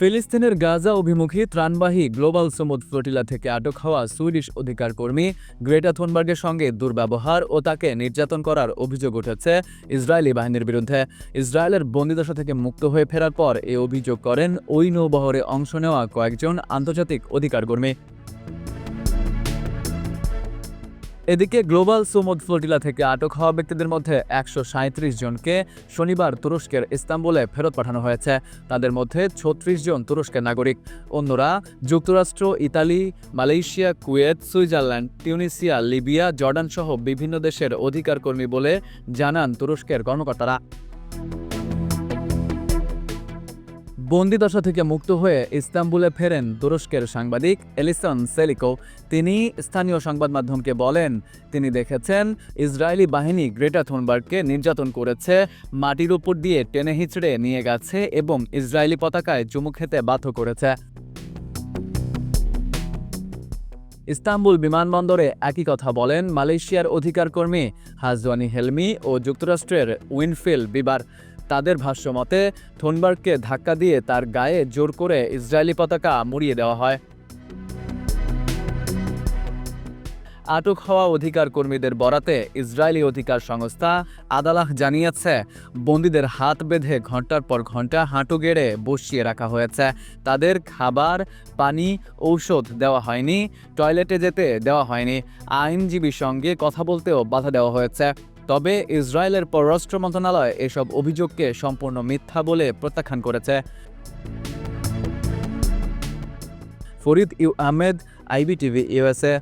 ফিলিস্তিনের গাজা অভিমুখী ত্রাণবাহী global সমুদ flotilla থেকে আটক হওয়া সুইডিশ অধিকার কর্মী গ্রেটা থনবার্গের সঙ্গে দুর্ব্যবহার ও তাকে নির্যাতন করার অভিযোগ উঠেছে ইসরায়েলি বাহিনীর বিরুদ্ধে। ইসরায়েলের বন্দিদশা থেকে মুক্ত হয়ে ফেরার পর এ অভিযোগ করেন, ওই নৌবহরে অংশ নেওয়া কয়েকজন আন্তর্জাতিক অধিকার কর্মী এদিকে গ্লোবাল সুমুদ ফ্লোটিলা থেকে আটক হওয়া ব্যক্তিদের মধ্যে একশো জনকে শনিবার তুরস্কের ইস্তাম্বুলে ফেরত পাঠানো হয়েছে। তাদের মধ্যে ছত্রিশ জন তুরস্কের নাগরিক। অন্যরা যুক্তরাষ্ট্র, Italy, Malaysia, Kuwait, Switzerland, Tunisia, Libya Jordan সহ বিভিন্ন দেশের অধিকার কর্মী বলে জানান তুরস্কের কর্মকর্তারা। বন্দিদশা থেকে মুক্ত হয়ে ইস্তাম্বুলে ফেরেন তুরস্কের সাংবাদিক এলিসন সেলিকো। তিনি স্থানীয় সংবাদ মাধ্যমকে বলেন, তিনি দেখেছেন, ইসরায়েলি বাহিনী গ্রেটা থুনবার্গকে নির্যাতন করেছে, মাটির উপর দিয়ে টেনে হিচড়ে নিয়ে গেছে এবং ইসরায়েলি পতাকায় চুমু খেতে বাধ্য করেছে। ইস্তাম্বুল বিমানবন্দরে একই কথা বলেন মালয়েশিয়ার অধিকার কর্মী হাজওয়ানি হেলমি ও যুক্তরাষ্ট্রের উইনফিল বিবার। তাদের ভাষ্যমতে থোনবার্গকে ধাক্কা দিয়ে তার গায়ে জোর করে ইসরায়েলি পতাকা মুড়িয়ে দেওয়া হয়। আটক হওয়া অধিকার কর্মীদের বরাতে ইসরায়েলি অধিকার সংস্থা আদালাহ জানিয়েছে, বন্দীদের হাত বেঁধে ঘণ্টার পর ঘণ্টা হাঁটু গেড়ে বসিয়ে রাখা হয়েছে। তাদের খাবার, পানি, ঔষধ দেওয়া হয়নি, টয়লেটে যেতে দেওয়া হয়নি। আইনজীবীর সঙ্গে কথা বলতেও বাধা দেওয়া হয়েছে। তবে ইসরায়েলের পররাষ্ট্র মন্ত্রণালয় এসব অভিযোগকে সম্পূর্ণ মিথ্যা বলে প্রত্যাখ্যান করেছে। Farid U Ahmed, IBTV USA